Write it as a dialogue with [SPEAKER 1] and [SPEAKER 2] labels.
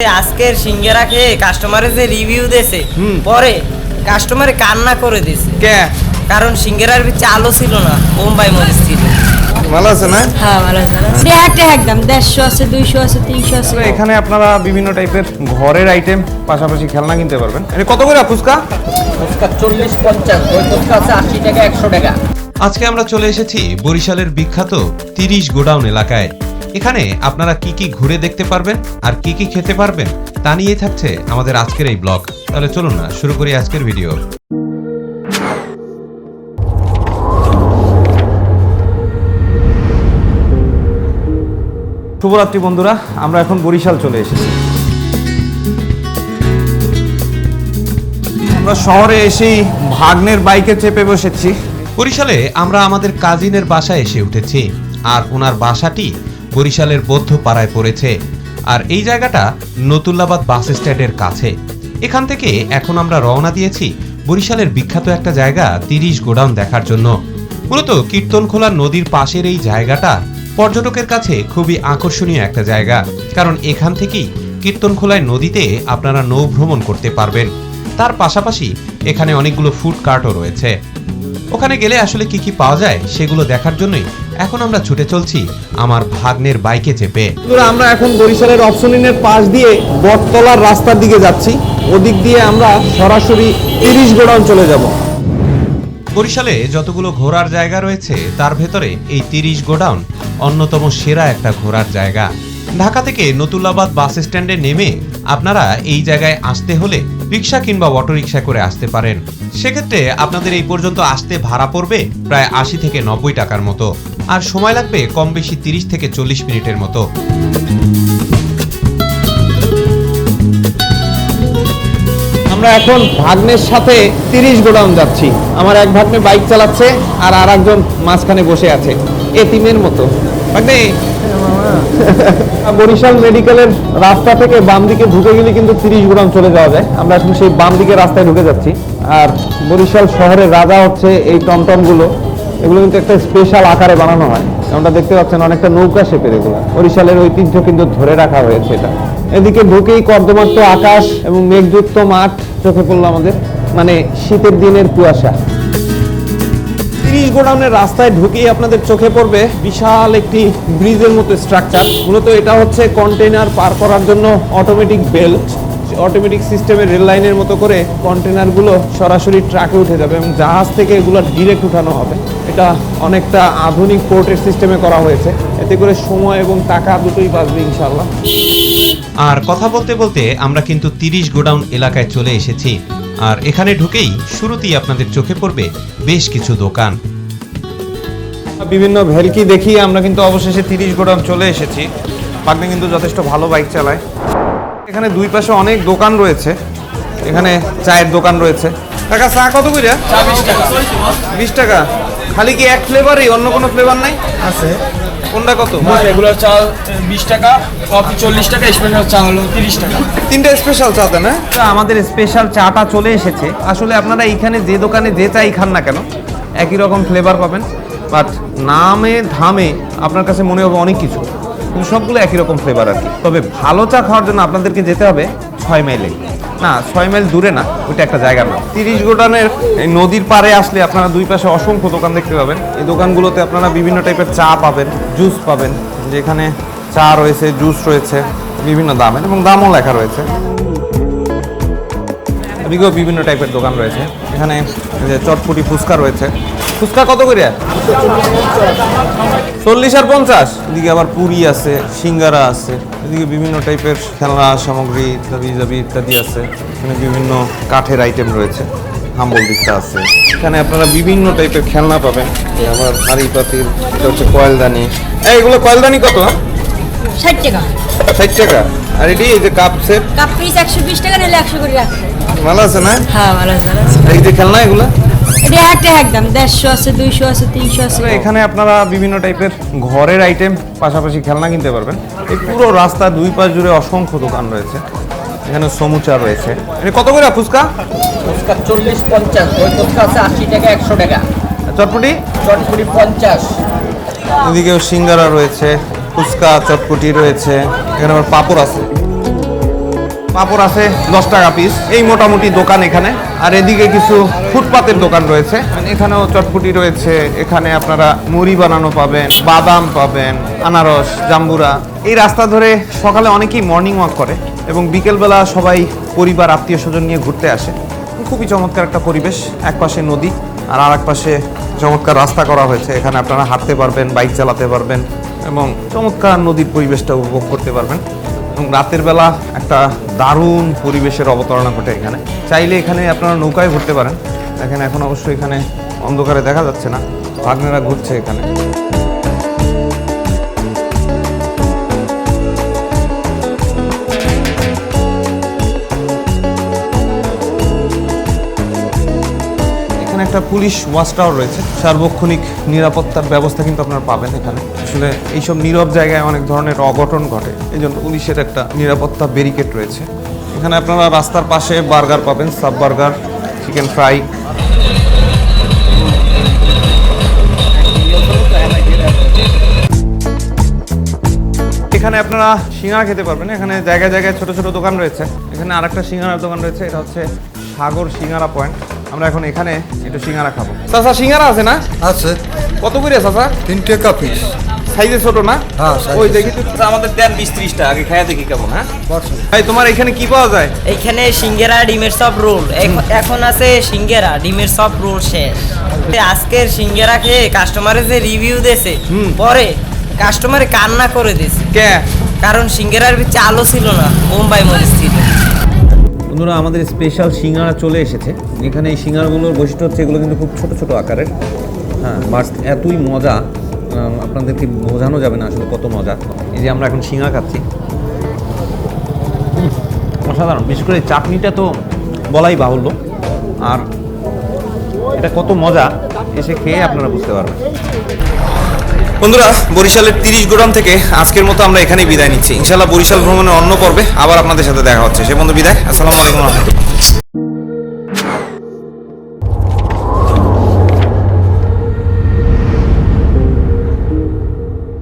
[SPEAKER 1] আজকের সিঙ্গেরা খেয়ে কাস্টমারে যে রিভিউ দিয়েছে পরে কাস্টমারে কান্না করে দিয়েছে।
[SPEAKER 2] কে?
[SPEAKER 1] কারণ সিঙ্গেরার চালও ছিল না বোম্বাই মরিচ ছিল।
[SPEAKER 2] ভালো আছে না?
[SPEAKER 3] হ্যাঁ ভালো আছে আছে। একদম দেড়শো আছে দুইশো আছে তিনশো আছে।
[SPEAKER 2] তো এখানে আপনারা বিভিন্ন টাইপের ঘরের আইটেম পাশাপাশি খেলনা কিনতে পারবেন। এটা কত করে ফুচকা?
[SPEAKER 1] ফুচকা চল্লিশ পঞ্চাশ ওই ফুচকা আছে আশি টাকা একশো টাকা।
[SPEAKER 4] আজকে আমরা চলে এসেছি বরিশালের বিখ্যাত তিরিশ গোডাউন এলাকায়। এখানে আপনারা কি কি ঘুরে দেখতে পারবেন আর কি কি খেতে পারবেন তা নিয়েই থাকছে আমাদের আজকের এই ব্লগ। তাহলে চলুন না শুরু করি আজকের ভিডিও।
[SPEAKER 2] শুভরাত্রি বন্ধুরা আমরা এখন বরিশাল চলে এসেছি। আমরা শহরে এসেই ভাগ্নের বাইকে চেপে বসেছি।
[SPEAKER 4] বরিশালে আমরা আমাদের কাজিনের বাসায় এসে উঠেছি আর ওনার বাসাটি বরিশালের বৌদ্ধ পাড়ায় পড়েছে। আর এই জায়গাটা নতুল্লাবাদ বাস স্ট্যান্ডের কাছে। এখান থেকে এখন আমরা রওনা দিয়েছি বরিশালের বিখ্যাত একটা জায়গা, তিরিশ গোডাউন দেখার জন্য। মূলত কীর্তনখোলা নদীর পাশের এই জায়গাটা পর্যটকের কাছে খুবই আকর্ষণীয় একটা জায়গা। কারণ এখান থেকেই কীর্তনখোলায় নদীতে আপনারা নৌ ভ্রমণ করতে পারবেন। তার পাশাপাশি এখানে অনেকগুলো ফুড কার্টও রয়েছে। ওখানে গেলে আসলে কি কি পাওয়া যায় সেগুলো দেখার জন্যই এখন আমরা ছুটে চলছি আমার ভাগ্নের বাইকে চেপে।
[SPEAKER 2] আমরা এখন বরিশালের অপশনিনের পাশ দিয়ে বটতলার রাস্তার দিকে যাচ্ছি। ওদিক দিয়ে আমরা সরাসরি তিরিশ গোডাউন চলে যাব।
[SPEAKER 4] বরিশালে যতগুলো ঘোরার জায়গা রয়েছে তার ভেতরে এই তিরিশ গোডাউন অন্যতম সেরা একটা ঘোরার জায়গা। ঢাকা থেকে নতুল্লাবাদ বাস স্ট্যান্ডে নেমে আপনারা এই জায়গায় আসতে হলে রিক্সা কিংবা অটোরিকশা করে আসতে পারেন। সেক্ষেত্রে আপনাদের এই পর্যন্ত আসতে ভাড়া পড়বে প্রায় আশি থেকে নব্বই টাকার মতো। আর সময় লাগবে কম বেশি তিরিশ থেকে চল্লিশ মিনিটের মতো।
[SPEAKER 2] আমরা এখন ভাগ্নের সাথে তিরিশ গোডাউন যাচ্ছি। আমার এক ভাগ্নে বাইক চালাচ্ছে আর আর একজন মাঝখানে বসে আছে। এতিমের মতো। ভাগ্নে বরিশাল মেডিকেলের রাস্তা থেকে বাম দিকে ঢুকে গেলে কিন্তু তিরিশ গোডাউন চলে যাওয়া যায়। আমরা এখন সেই বাম দিকে রাস্তায় ঢুকে যাচ্ছি। আর বরিশাল শহরের রাজা হচ্ছে এই টমটমগুলো। এগুলো কিন্তু একটা স্পেশাল আকারে বানানো হয়। আমরা দেখতে পাচ্ছেন, অনেকটা নৌকা শেপের এগুলো। বরিশালের ঐতিহ্য কিন্তু ধরে রাখা হয়েছে এটা। এদিকে ঢুকেই কর্দমাক্ত আকাশ এবং মেঘযুক্ত মাঠ চোখে পড়ল আমাদের। মানে শীতের দিনের কুয়াশা। তিরিশ গোডাউনের রাস্তায় ঢুকেই আপনাদের চোখে পড়বে বিশাল একটি ব্রিজের মতো স্ট্রাকচার মূলত এটা হচ্ছে কন্টেনার পার করার জন্য অটোমেটিক বেল্ট অটোমেটিক সিস্টেমের রেল লাইনের মতো করে কন্টেনারগুলো সরাসরি ট্রাকে উঠে যাবে এবং জাহাজ থেকে এগুলো ডিরেক্ট উঠানো হবে। এটা অনেকটা আধুনিক পোর্টের সিস্টেমে করা হয়েছে। এতে করে সময় এবং টাকা দুটোই বাঁচবে ইনশাল্লাহ
[SPEAKER 4] আর কথা বলতে বলতে আমরা কিন্তু তিরিশ গোডাউন এলাকায় চলে এসেছি। আর এখানে ঢুকেই শুরুতেই আপনাদের চোখে পড়বে বেশ কিছু দোকান।
[SPEAKER 2] বিভিন্ন ভেলকি দেখিয়ে আমরা কিন্তু অবশেষে তিরিশ গোডাউন চলে এসেছি। পাগনি কিন্তু যথেষ্ট ভালো বাইক চালায়। এখানে দুই পাশে অনেক দোকান রয়েছে। এখানে চায়ের দোকান রয়েছে। টাকা চা কত করে? বিশ টাকা। খালি কি এক ফ্লেভারই অন্য কোনো ফ্লেভার নাই?
[SPEAKER 5] আছে।
[SPEAKER 2] কোনটা কত?
[SPEAKER 5] রেগুলার চাল বিশ টাকা কফি চল্লিশ টাকা স্পেশাল চা হলো তিরিশ টাকা।
[SPEAKER 2] তিনটা স্পেশাল চা দেন হ্যাঁ? আমাদের স্পেশাল চাটা চলে এসেছে। আসলে আপনারা এখানে যে দোকানে যে চাই খান না কেন একই রকম ফ্লেভার পাবেন। বাট নামে, ধামে আপনার কাছে মনে হবে অনেক কিছু। কিন্তু সবগুলো একই রকম ফ্লেভার আর কি। তবে ভালো চা খাওয়ার জন্য আপনাদেরকে যেতে হবে ছয় মাইলে না, ছয় মাইল দূরে না, ওইটা একটা জায়গা না তিরিশ গোডানের এই নদীর পাড়ে আসলে আপনারা দুই পাশে অসংখ্য দোকান দেখতে পাবেন। এই দোকানগুলোতে আপনারা বিভিন্ন টাইপের চা পাবেন জুস পাবেন। যেখানে চা রয়েছে জুস রয়েছে, বিভিন্ন দামের এবং দামও লেখা রয়েছে। এদিকেও বিভিন্ন টাইপের দোকান রয়েছে। এখানে যে চটপটি ফুচকা রয়েছে। ফুচকা কত করে? চল্লিশ আর পঞ্চাশ। এদিকে আবার পুরি আছে সিঙ্গারা আছে। এদিকে বিভিন্ন টাইপের খেলনা সামগ্রী ইত্যাদি ইত্যাদি ইত্যাদি আছে। এখানে বিভিন্ন কাঠের আইটেম রয়েছে হাম্বল দিকটা আছে। এখানে আপনারা বিভিন্ন টাইপের খেলনা পাবেন। আবার হাড়ি পাতিল এটা হচ্ছে কয়েলদানি এগুলো কয়েলদানি কত?
[SPEAKER 3] ষাট টাকা।
[SPEAKER 2] ষাট টাকা? আর এটি এই যে কাপ সেট
[SPEAKER 3] কাপ পিস একশো বিশ টাকা নিলে একশো করে রাখতে
[SPEAKER 2] ভালো আছে না?
[SPEAKER 3] হ্যাঁ ভালো আছে
[SPEAKER 2] এই যে খেলনা এগুলো?
[SPEAKER 3] এটা এক টাকা একদম দেড়শো আছে দুইশো আছে তিনশো আছে।
[SPEAKER 2] আসলে এখানে আপনারা বিভিন্ন টাইপের ঘরের আইটেম পাশাপাশি খেলনা কিনতে পারবেন। এই পুরো রাস্তা দুই পাশ জুড়ে অসংখ্য দোকান রয়েছে। এখানে সমুচা রয়েছে। এটা কত করে ফুচকা?
[SPEAKER 1] ফুচকা চল্লিশ পঞ্চাশ ওই ফুচকা আছে আশি টাকা একশো টাকা।
[SPEAKER 2] চটপটি?
[SPEAKER 1] চটপুরি পঞ্চাশ।
[SPEAKER 2] এদিকেও সিঙ্গারা রয়েছে। ফুচকা, চটপটি রয়েছে। এখানে আবার পাপড় আছে। পাপড় আছে দশ টাকা পিস এই মোটামুটি দোকান এখানে। আর এদিকে কিছু ফুটপাতের দোকান রয়েছে। এখানেও চটপুটি রয়েছে। এখানে আপনারা মুড়ি বানানো পাবেন, বাদাম পাবেন, আনারস, জাম্বুরা। এই রাস্তা ধরে সকালে অনেকেই মর্নিং ওয়াক করে এবং বিকেলবেলা সবাই পরিবার আত্মীয় স্বজন নিয়ে ঘুরতে আসে। খুবই চমৎকার একটা পরিবেশ। এক পাশে নদী আর আর এক পাশে চমৎকার রাস্তা করা হয়েছে। এখানে আপনারা হাঁটতে পারবেন, বাইক চালাতে পারবেন। এবং চমৎকার নদীর পরিবেশটা উপভোগ করতে পারবেন। এবং রাতের বেলা একটা দারুণ পরিবেশের অবতারণা ঘটে এখানে। চাইলে এখানে আপনারা নৌকায় ঘুরতে পারেন। দেখেন এখন অবশ্যই এখানে অন্ধকারে দেখা যাচ্ছে না। ভাগ্নেরা ঘুরছে এখানে। একটা পুলিশ ওয়াচ টাওয়ার রয়েছে। সার্বক্ষণিক নিরাপত্তার ব্যবস্থা কিন্তু আপনারা পাবেন এখানে। আসলে এইসব নীরব জায়গায় অনেক ধরনের অঘটন ঘটে। এই জন্য পুলিশের একটা নিরাপত্তা ব্যারিকেড রয়েছে। এখানে আপনারা রাস্তার পাশে বার্গার পাবেন, সাব বার্গার, চিকেন ফ্রাই। এখানে আপনারা সিঙ্গারা খেতে পারবেন। এখানে জায়গায় জায়গায় ছোট ছোট দোকান রয়েছে। এখানে আরেকটা সিঙ্গারার দোকান রয়েছে। এটা হচ্ছে সাগর সিঙ্গারা পয়েন্ট। আমরা এখন এখানে একটু সিঙ্গারা খাব। চাচা সিঙ্গারা আছে না?
[SPEAKER 6] আছে।
[SPEAKER 2] কত করে চাচা?
[SPEAKER 6] তিন টাকা পিস
[SPEAKER 2] সাইজে ছোট না?
[SPEAKER 6] হ্যাঁ,
[SPEAKER 2] ওই দেখি তো আমাদের দেন বিশ ত্রিশটা আগে খাইয়া দেখি কেমন হ্যাঁ? ভাই তোমার এখানে কি পাওয়া যায়?
[SPEAKER 1] এইখানে সিঙ্গেরা ডিমের সব রোল। এখন আছে সিঙ্গেরা ডিমের সব রোল শেষ। আজকের সিঙ্গেরা খেয়ে কাস্টমারে যে রিভিউ দিয়েছে পরে কাস্টমারে কান্না করে দিয়েছে।
[SPEAKER 2] কে?
[SPEAKER 1] কারণ সিঙ্গেরার ভিতরে আলো ছিল না বোম্বাই মরিচ ছিল
[SPEAKER 2] বন্ধুরা, আমাদের স্পেশাল সিঙ্গারা চলে এসেছে। এখানে এই সিঙ্গারাগুলোর বৈশিষ্ট্য হচ্ছে এগুলো কিন্তু খুব ছোট ছোট আকারের। হ্যাঁ বাট এতই মজা আপনাদেরকে বোঝানো যাবে না আসলে কত মজা। এই যে আমরা এখন সিঙ্গা খাচ্ছি। অসাধারণ। বিশেষ করে চাটনিটা তো বলাই বাহুল্য। আর এটা কত মজা, এসে খেয়ে আপনারা বুঝতে পারবেন। বন্ধুরা, বরিশালের তিরিশ গোডাম থেকে আজকের মতো আমরা এখানেই বিদায় নিচ্ছি। ইনশাল্লাহ বরিশাল ভ্রমণের অন্য পর্বে আবার আপনাদের সাথে দেখা হচ্ছে। সে বন্ধু বিদায়। আসসালামু আলাইকুম রহমতুল্লাহ।